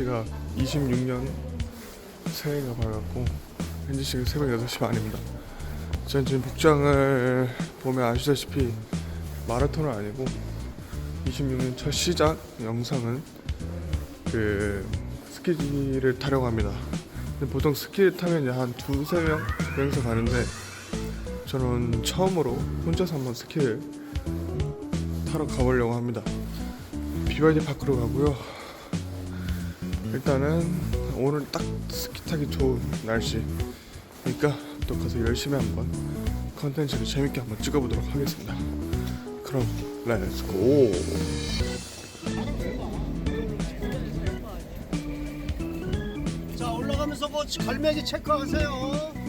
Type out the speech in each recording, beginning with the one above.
씨가 26년 새해가 밝았고 현지 씨가 새벽 8시 반입니다. 전 지금 복장을 보면 아시다시피 마라톤은 아니고 26년 첫 시작 영상은 그 스키를 타려고 합니다. 보통 스키를 타면 한 두세 명 명서 가는데 저는 처음으로 혼자서 한번 스키를 타러 가보려고 합니다. 비바이디 파크로 가고요. 일단은 오늘 딱 스키 타기 좋은 날씨니까 또 가서 열심히 한번 컨텐츠를 재밌게 한번 찍어보도록 하겠습니다. 그럼 렛츠 고! 자 올라가면서 뭐 갈매기 체크하세요.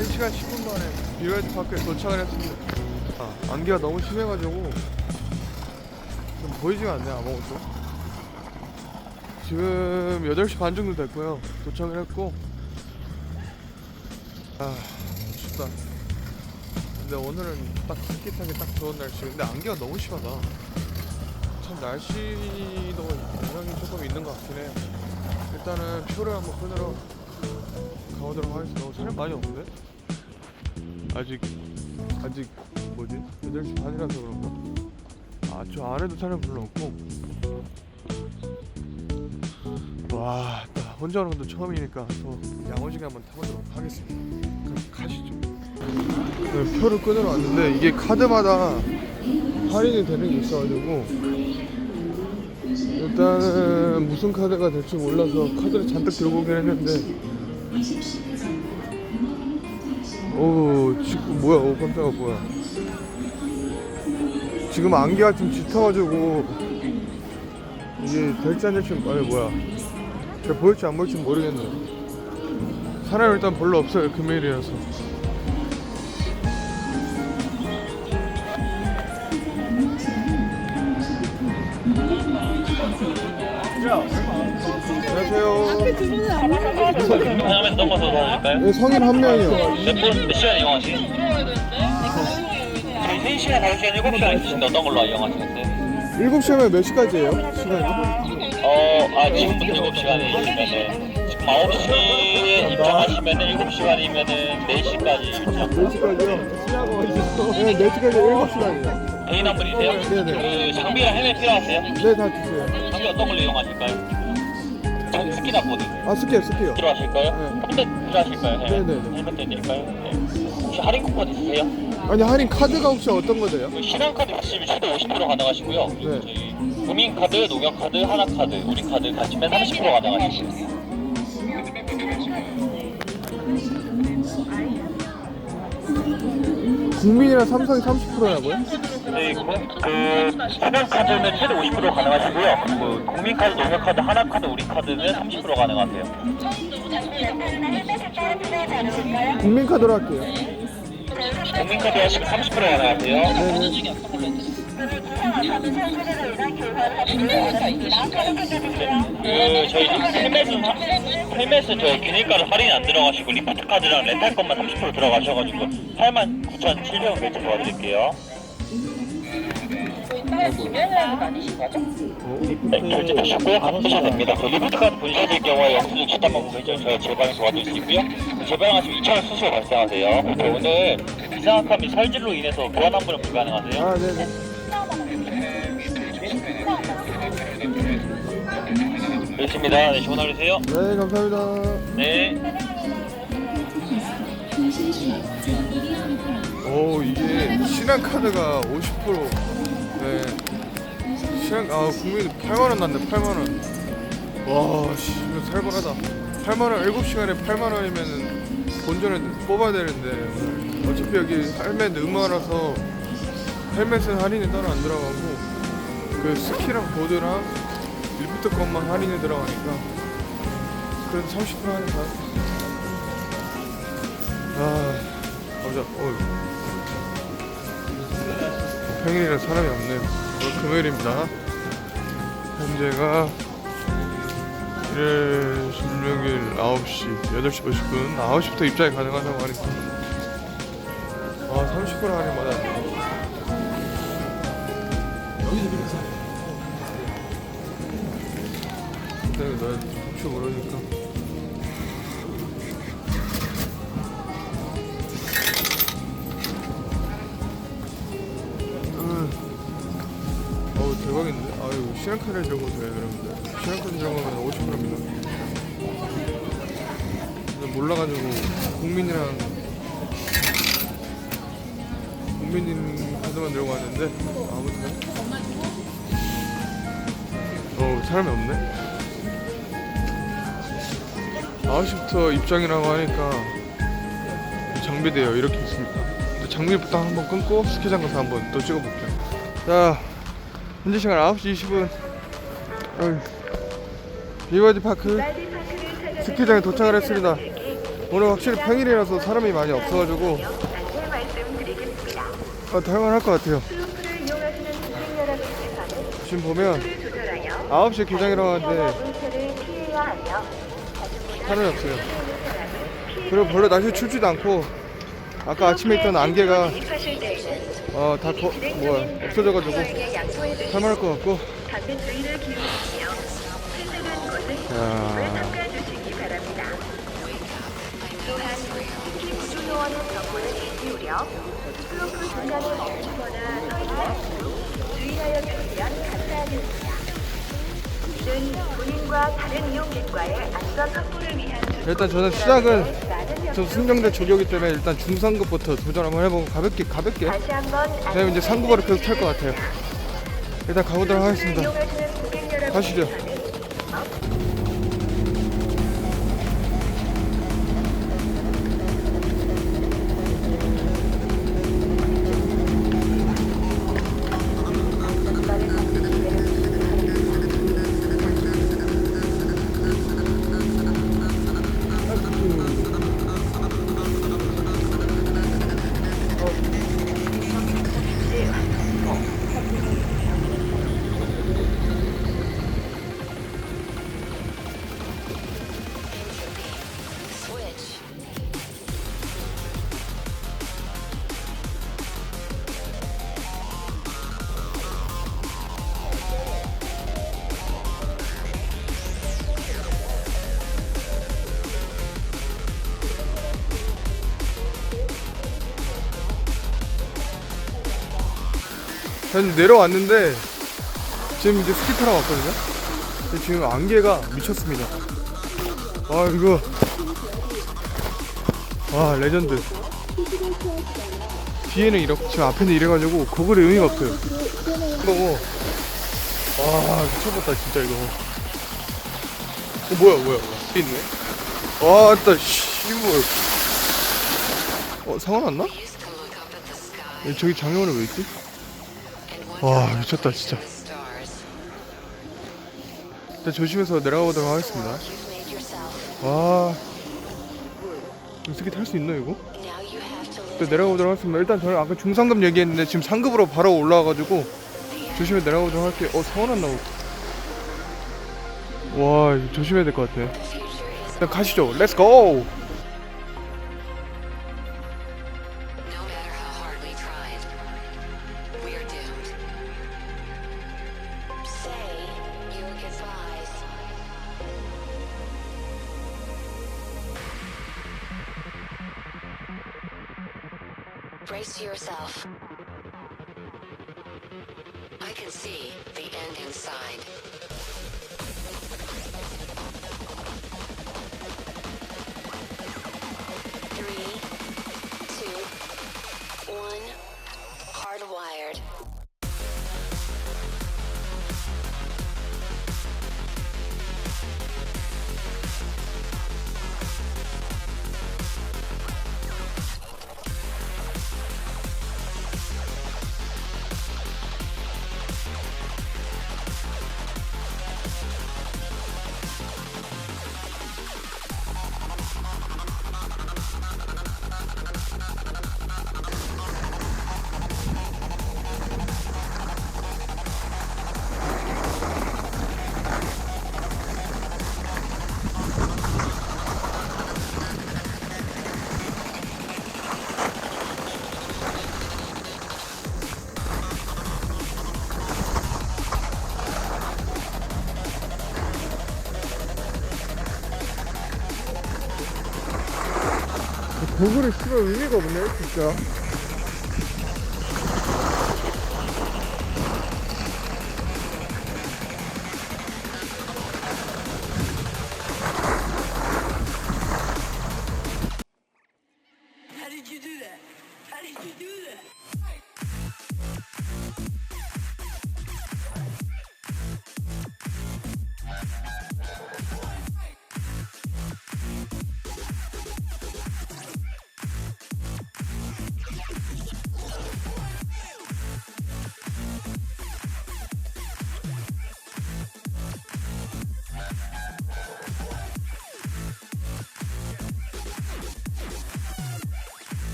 1시간 10분 만에 비월드 파크에 도착을 했습니다. 아, 안개가 너무 심해가지고 좀 보이지가 않네 아무것도. 지금 8시 반 정도 됐고요. 도착을 했고 아 춥다 근데 오늘은 딱 타기 딱 좋은 날씨 근데 안개가 너무 심하다 참 날씨도 영향이 조금 있는 것 같긴 해요 일단은 표를 한번 끊으러 가보도록 하겠습니다 어, 사람 많이 없는데? 아직 아직 뭐지? 8시 반이라서 그런가? 아 저 안에도 사람 별로 없고 와, 나 혼자 오는 것도 처음이니까 또 양호지게 한번 타보도록 하겠습니다. 그럼 가시죠. 네, 표를 끊으러 왔는데 이게 카드마다 할인이 되는 게 있어가지고 일단은 무슨 카드가 될지 몰라서 카드를 잔뜩 들고 오긴 했는데 오 지금 뭐야 오 깜짝아 뭐야. 지금 안개가 좀 짙어가지고 이게 될지 안 될지 아니 뭐야. 잘 보일지 안 보일지 모르겠네요 사람 일단 별로 없어요 금요일이라서 안녕하세요 하면 넘어서 가실까요? 네, 성인 한 명이요 몇 분, 몇 시간 이용하시? 저희 3시간, 5시간, 7시간 있으신데 어떤 걸로 이용하시겠어요? 7시면 몇 시까지예요? 시간이? 어, 아, 지금부터 7시간이시면은 지금 9시에 입장하시면은 7시간이면은 4시까지 입장. 4시까지요? 네 4시까지 7시간이요 개인 한 분이세요? 네네. 그 장비랑 헬멧 필요하세요? 네 다 주세요 장비 어떤 걸로 이용하실까요? 저 스키나 보드 아 스키요 스키요 필요하실까요? 헬멧 필요하실까요? 네. 네네 네. 헬멧 드릴까요? 네. 혹시 할인 쿠폰 있으세요? 아니 할인 카드가 혹시 어떤 거세요? 그 신한카드 있으시면 최대 50% 가능하시고요. 네. 저희 구민카드, 농협카드, 하나카드, 우리카드 같이면 30% 가능하시고요. 국민이랑 삼성이 30%라고요? 저희 구- 그 신한카드는 최대 50% 가능하시고요. 그 국민 카드, 농협 카드, 하나 카드, 우리 카드는 30% 가능하세요. 국민카드로 할게요 국민 카드 하시면 30% 가능하세요. 그 저희 헬멧은 헬멧은 저희 기능가를 할인 안 들어가시고 리프트 카드랑 렌탈 것만 30% 들어가셔가지고 89,700원 결제 도와드릴게요. 아니신 거죠? 네, 결제 되셨고요. 받으셔도 됩니다. 그 리프트 카드 본사실 경우에 영수증 지단만 보면 저희 제방에서 도와드릴 수 있고요. 제방하시면 2,000원 수수료 발생하세요. 그래서 오늘 이상한 값이 설질로 인해서 교환 환불은 불가능하세요. 아 네네 그렇습니다. 네, 좋은 하루 되세요. 네 감사합니다 네. 오 이게 신한 카드가 50% 네. 신한 아 국민이 8만원 났네 8만 원. 와 씨 이거 살벌하다. 8만 원 7시간에 8만 원이면은 본전을 뽑아야 되는데. 어차피 여기 헬멧 음화라서 헬멧은 할인이 따로 안 들어가고 그 스키랑 보드랑 리프트 것만 할인이 들어가니까 그래도 30% 할인 받았어 아 가보자 어 평일이라 사람이 없네요. 오늘 금요일입니다. 현재가 1월 16일 9시, 8시 50분, 9시부터 입장이 가능하다고 하니까. 아, 30% 할인 받았네. 근데 나 혹시 모르니까. 시간카드 들고 돼 그러면 시간카드 들어가면 50%입니다. 근데 몰라가지고 국민이랑 국민님 카드만 들고 왔는데 아무튼. 어 사람이 없네. 9시부터 입장이라고 하니까 장비대요. 이렇게 있습니다. 장비부터 한번 끊고 스키장 가서 한번 또 찍어볼게요. 자 현재 시간 9시 20분. 비바디 파크 스키장에 도착을 했습니다. 오늘 확실히 평일이라서 사람이 많이 없어가지고. 아, 탈만할 것 같아요. 지금 보면 를 조절하여 9시에 개장이라고 하는데 사람이 없어요. 그리고 별로 날씨 춥지도 않고 아까 아침에 있던 안개가 어, 다 거, 뭐야 없어져가지고 탈만할 것 같고 야. 위한 일단 저는 시작은 저 승정대 조교기 때문에 일단 중상급부터 도전 한번 해보고 가볍게 가볍게. 다시 한번 그다음에 이제 상급으로 계속 탈 것 같아요. 일단 가보도록 하겠습니다. 가시죠. 전 내려왔는데 지금 이제 스키 타러 왔거든요. 지금 안개가 미쳤습니다. 아 이거. 와 레전드. 뒤에는 이렇게 지금 앞에는 이래가지고 고글에 의미가 없어요. 이거고 와 미쳐봤다 진짜 이거. 어 뭐야 뭐야 뒤에 있네. 와따 씨 뭐야 어 상어 났나? 야, 저기 장애원은 왜 있지? 와 미쳤다 진짜. 일단 조심해서 내려가 보도록 하겠습니다. 와. 어떻게 탈 수 있나 이거? 일단 내려가 보도록 하겠습니다. 일단 저는 아까 중상급 얘기했는데 지금 상급으로 바로 올라와가지고 조심해 내려가 보도록 할게요. 어 상원 안 나오고. 와 조심해야 될 것 같아. 일단 가시죠. 렛츠고 고글을 쓰면 의미가 없네 진짜 How did you do that? How did you do that?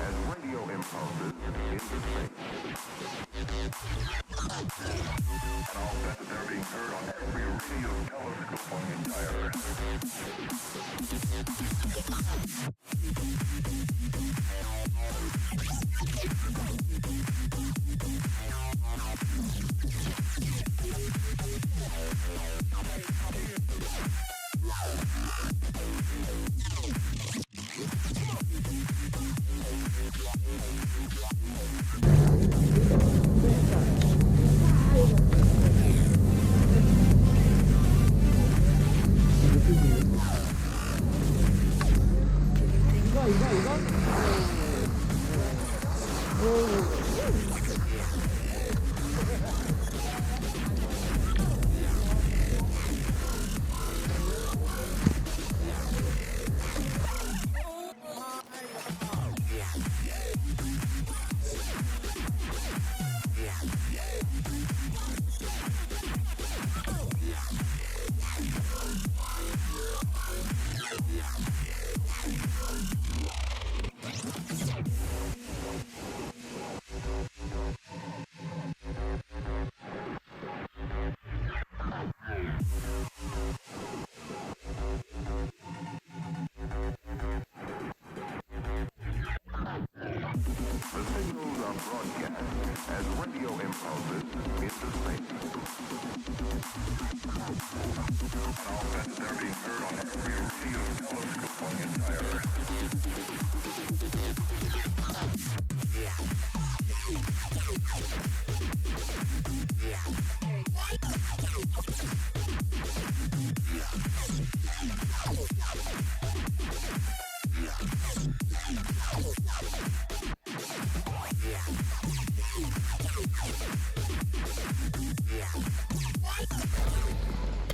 As radio impulses into space. And all that they're being heard on every radio telescope on the entire Earth.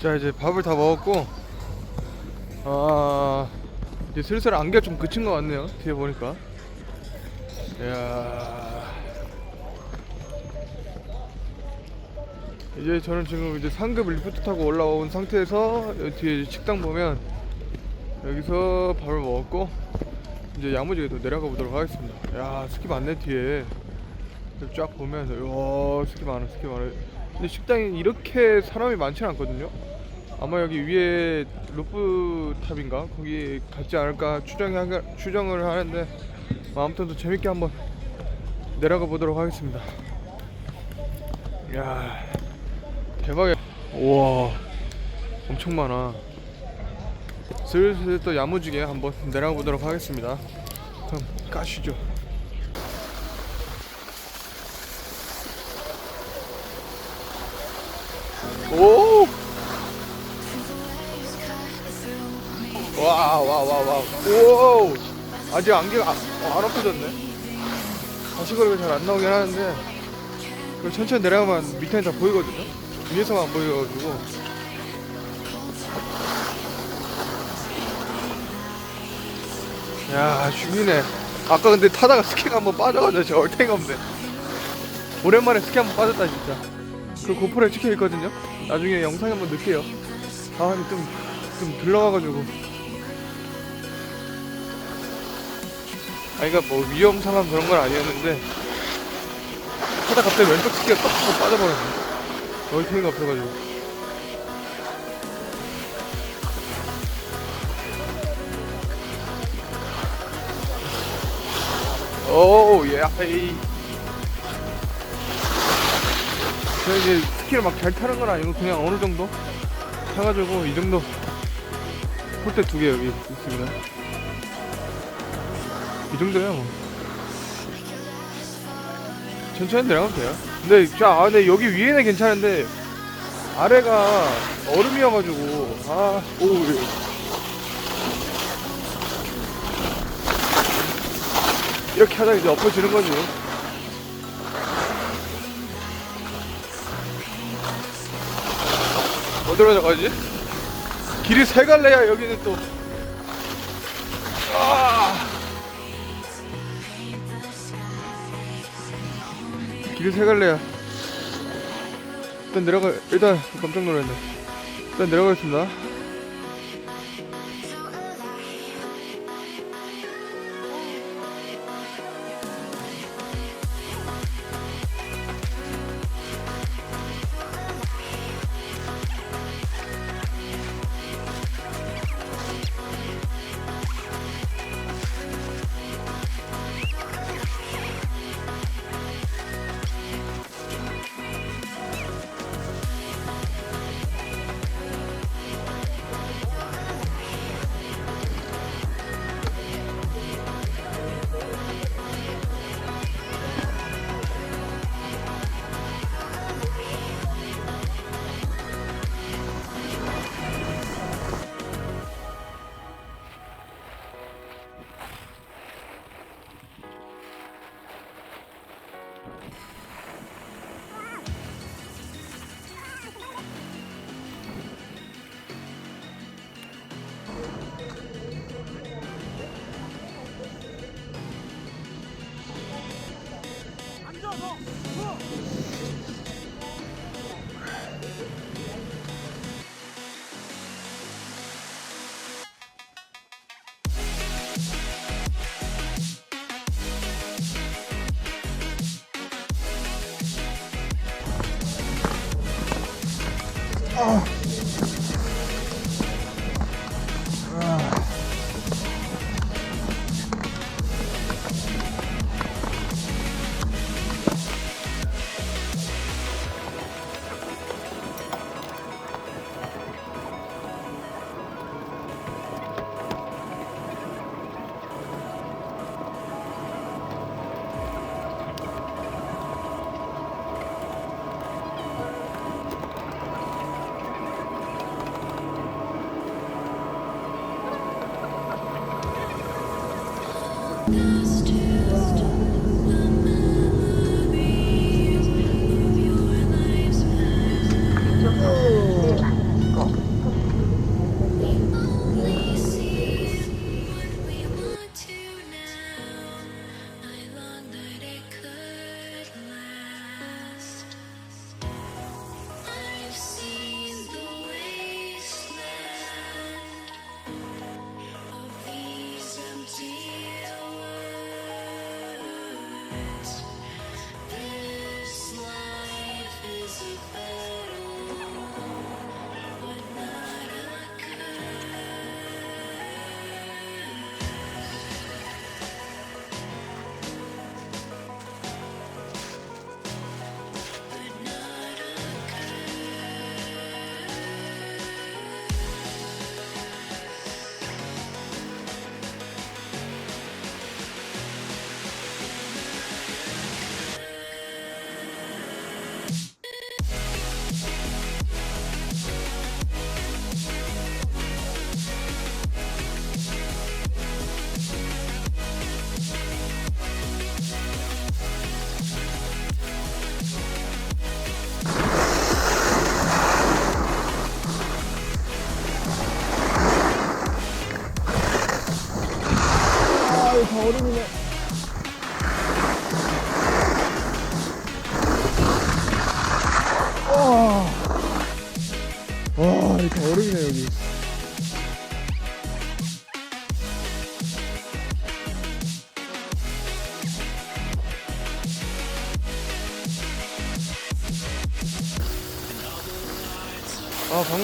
자 이제 밥을 다 먹었고 아 이제 슬슬 안개가 좀 그친 것 같네요 뒤에 보니까. 이야. 이제 저는 지금 이제 상급 리프트 타고 올라온 상태에서 뒤에 식당 보면 여기서 밥을 먹었고 이제 야무지게 또 내려가 보도록 하겠습니다. 야 스키 많네 뒤에. 쫙 보면 야 스키 많아 스키 많아. 근데 식당이 이렇게 사람이 많지는 않거든요 아마 여기 위에 루프탑인가 거기 같지 않을까 추정이 하- 추정을 하는데 뭐 아무튼 또 재밌게 한번 내려가 보도록 하겠습니다. 야 대박이야. 우와 엄청 많아. 슬슬 또 야무지게 한번 내려가 보도록 하겠습니다. 그럼 가시죠. 오! 와, 와, 와, 와. 오! 아직 안개가 아, 어, 안 엎어졌네. 다시거리가 잘안 나오긴 하는데, 그리고 천천히 내려가면 밑에는 다 보이거든요. 위에서만 안 보여가지고. 야, 죽이네. 아까 근데 타다가 스키가 한번 빠져가지고 제가 얼탱이 없네. 오랜만에 스키 한번 빠졌다, 진짜. 그 고프로에 찍혀 있거든요. 나중에 영상 한번 넣을게요. 아, 근데 좀, 좀 들러가가지고. 그니까 뭐 위험 상황 그런 건 아니었는데, 하다 갑자기 왼쪽 스키가 딱 하고 빠져버렸네. 얼탱이가 없어가지고. 오, 예, 헤이. 제가 이제 스키를 막 잘 타는 건 아니고 그냥 어느 정도 타가지고 이 정도 폴대 두 개 여기 있습니다. 이 정도야 뭐. 천천히 내려가면 돼요. 근데 자, 아, 근데 여기 위에는 괜찮은데 아래가 얼음이어가지고 아, 오, 예. 이렇게 하다 이제 엎어지는 거지. 어디로 나가지? 길이 세 갈래야 여기는 또. 길이 세 갈래야. 일단 내려가. 일단 깜짝 놀랐네. 일단 내려가겠습니다. 다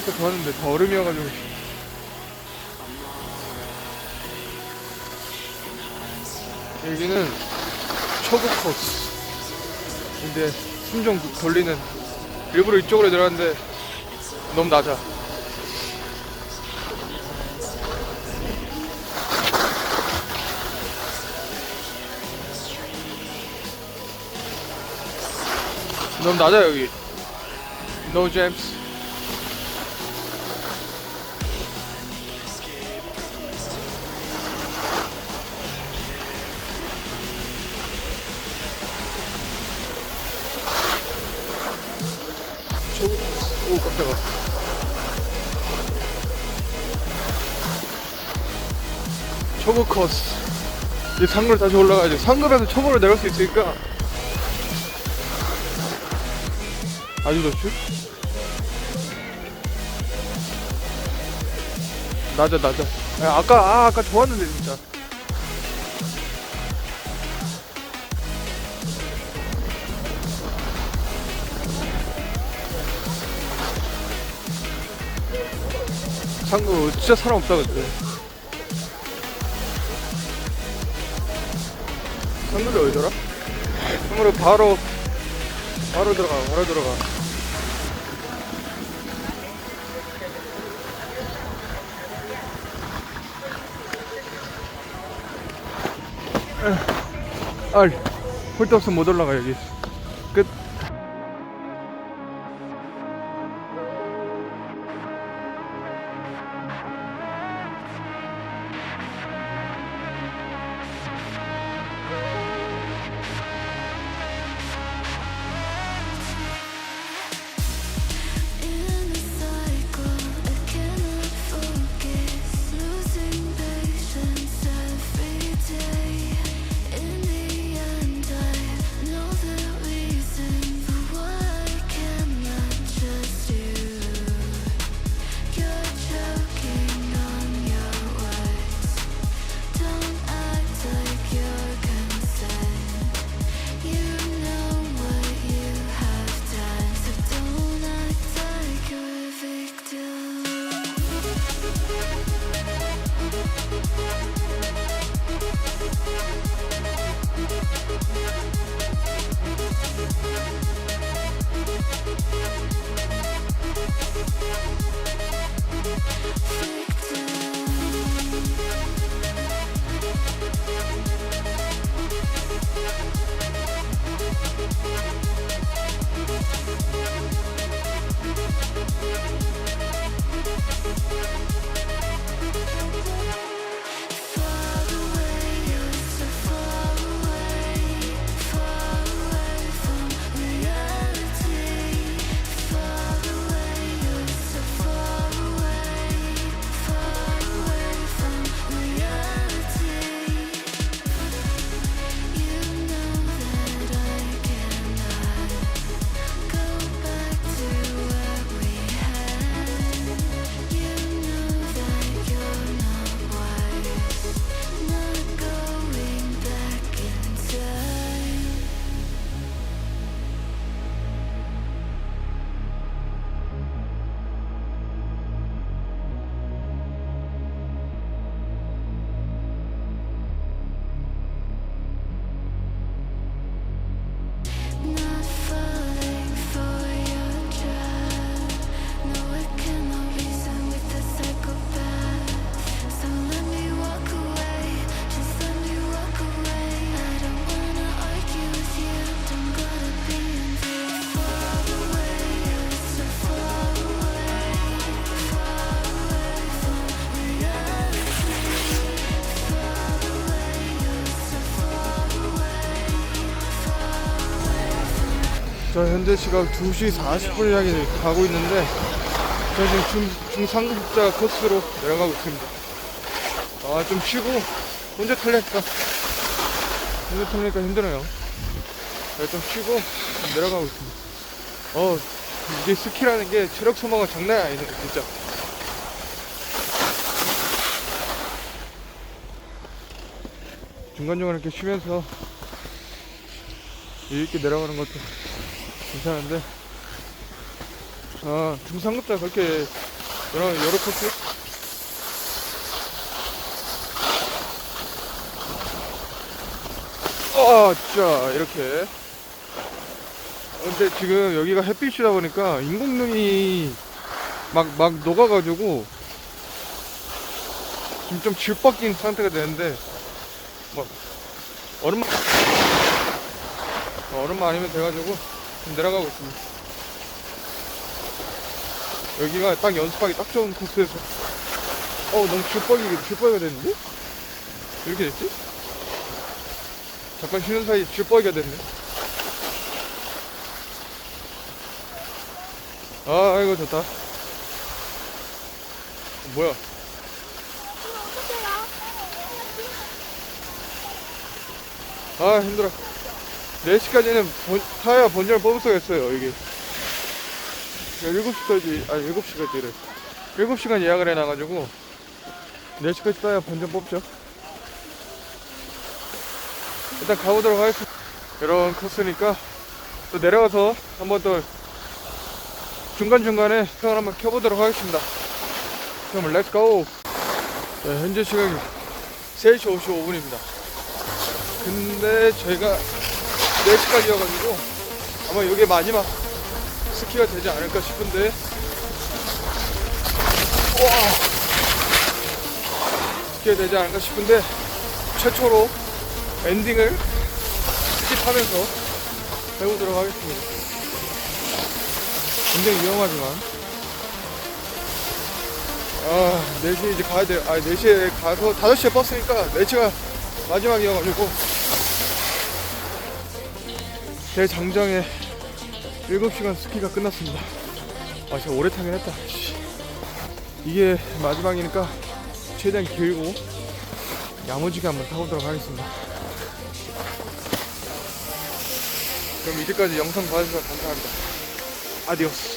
아거 좋았는데 다 얼음이어가지고. 여기는 초급 코스. 근데 숨 좀 돌리는 일부러 이쪽으로 내려왔는데 너무 낮아. 너무 낮아 여기. No jams 오 깜짝아 초보 코스. 이 상급을 다시 올라가야지. 상급에서 초보로 내려갈 수 있으니까. 아주 좋죠 낮아 낮아. 야, 아까 아 아까 좋았는데 진짜 상급 진짜 사람 없다 근데. 상급이 어디더라? 상급으로 바로 바로 들어가 바로 들어가. 아, 홀도 없으면 못 올라가 여기 자 현재 시각 2시 40분 향해 가고 있는데 저 지금 중상급자 코스로 내려가고 있습니다. 아 좀 쉬고 혼자 탈려니까? 혼자 탈려니까 힘드네요. 자, 좀 쉬고 내려가고 있습니다. 어 이게 스키라는 게 체력 소모가 장난이 아니네 진짜. 중간중간 이렇게 쉬면서 이렇게 내려가는 것도 괜찮은데? 아 중상급자 그렇게 여러 여러 코스? 아 진짜 이렇게. 근데 지금 여기가 햇빛이다 보니까 인공눈이 막 막 녹아가지고 지금 좀 질뻑인 상태가 되는데 뭐 얼음만 어, 얼음만 아니면 돼가지고 좀 내려가고 있습니다. 여기가 딱 연습하기 딱 좋은 코스에서 어 너무 질뻑이 질뻑이가 됐는데 이렇게 됐지? 잠깐 쉬는 사이 질뻑이가 됐네. 아 이거 좋다. 뭐야? 아 힘들어 4시까지는 본, 타야 본전을 뽑을 수가 있어요 이게. 7시까지 아니 7시까지래 7시간 예약을 해놔가지고 4시까지 타야 본전 뽑죠. 일단 가보도록 하겠습니다. 이런 코스니까 또 내려가서 한번 또 중간중간에 스평을 한번 켜보도록 하겠습니다. 그럼 렛츠고 네, 현재 시각이 3시 55분입니다. 근데 저희가 4시까지여가지고 아마 이게 마지막 스키가 되지 않을까 싶은데. 와. 스키가 되지 않을까 싶은데 최초로 엔딩을 스키 타면서 해보도록 하겠습니다. 굉장히 위험하지만. 아 4시에 이제 가야 돼요. 아 4시에 가서 5시에 버스니까 4시가 마지막이어가지고 제 장정에 7시간 스키가 끝났습니다. 아, 진짜 오래 타긴 했다. 씨. 이게 마지막이니까 최대한 길고 야무지게 한번 타보도록 하겠습니다. 그럼 이제까지 영상 봐주셔서 감사합니다. 아디오스.